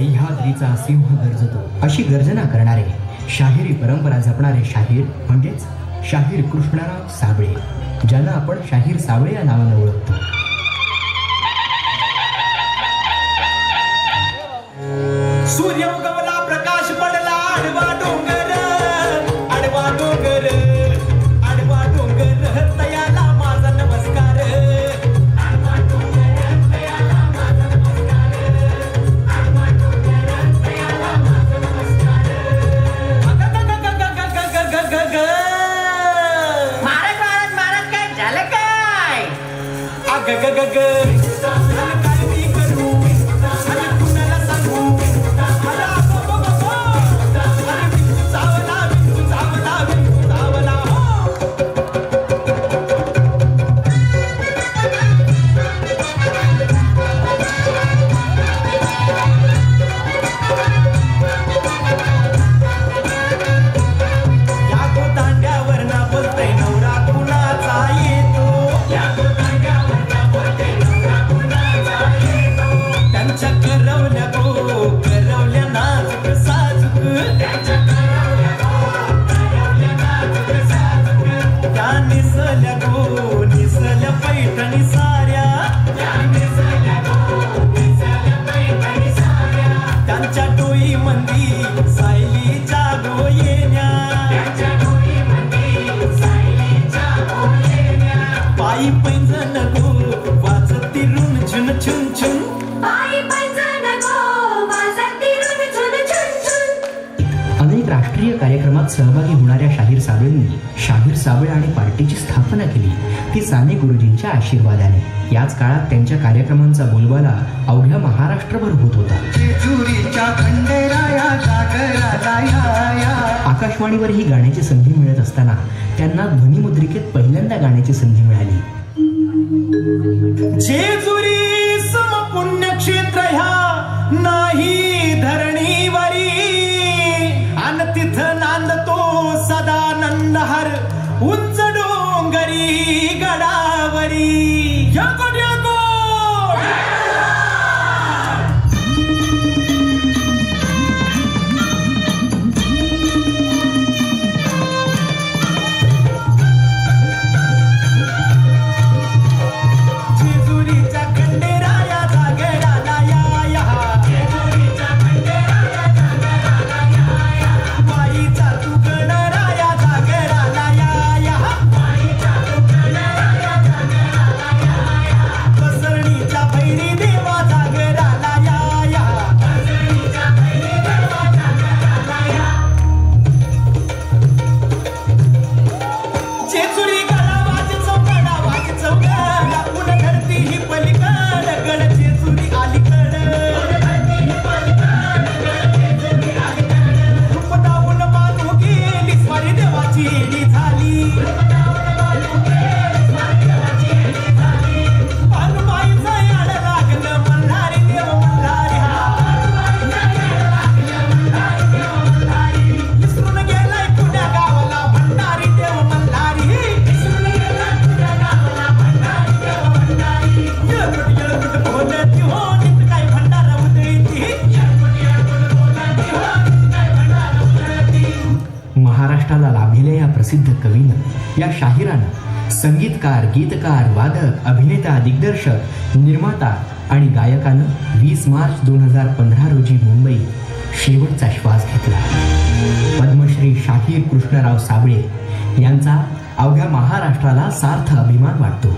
सह्याद्रीचा सिंह गरजतो. अशी गर्जना करणारे शाहिरी परंपरा जपणारे शाहीर म्हणजेच शाहीर कृष्णराव साबळे ज्यांना आपण शाहीर साबळे या नावानं ओळखतो. सूर्य उगवला प्रकाश पडला अग ग ग ग पायी पैंजण गो वाजती रुन झुन छुन छुन झुन अनेक राष्ट्रीय कार्यक्रमात सहभागी होणाऱ्या शाहीर साबळेंनी शाहीर साबळे आणि पार्टीची स्थापना केली. ती साने गुरुजींच्या आशीर्वादाने. याच काळात त्यांच्या कार्यक्रमांचा बोलबाला अवघ्या महाराष्ट्रभर होत होता. आकाशवाणीवर ही गाण्याची संधी मिळत असताना त्यांना ध्वनिमुद्रिकेत पहिल्यांदा गाण्याची संधी मिळाली. जेजुरी सम पुण्यक्षेत्र ह्या नाही धरणीवरी. अन तिथं नांदतो सदानंद हर उन महाराष्ट्राला लाभलेल्या या प्रसिद्ध कवीनं या शाहिरानं संगीतकार गीतकार वादक अभिनेता दिग्दर्शक निर्माता आणि गायकानं वीस मार्च दोन हजार पंधरा रोजी मुंबई शेवटचा श्वास घेतला. पद्मश्री शाहीर कृष्णराव साबळे यांचा अवघ्या महाराष्ट्राला सार्थ अभिमान वाटतो.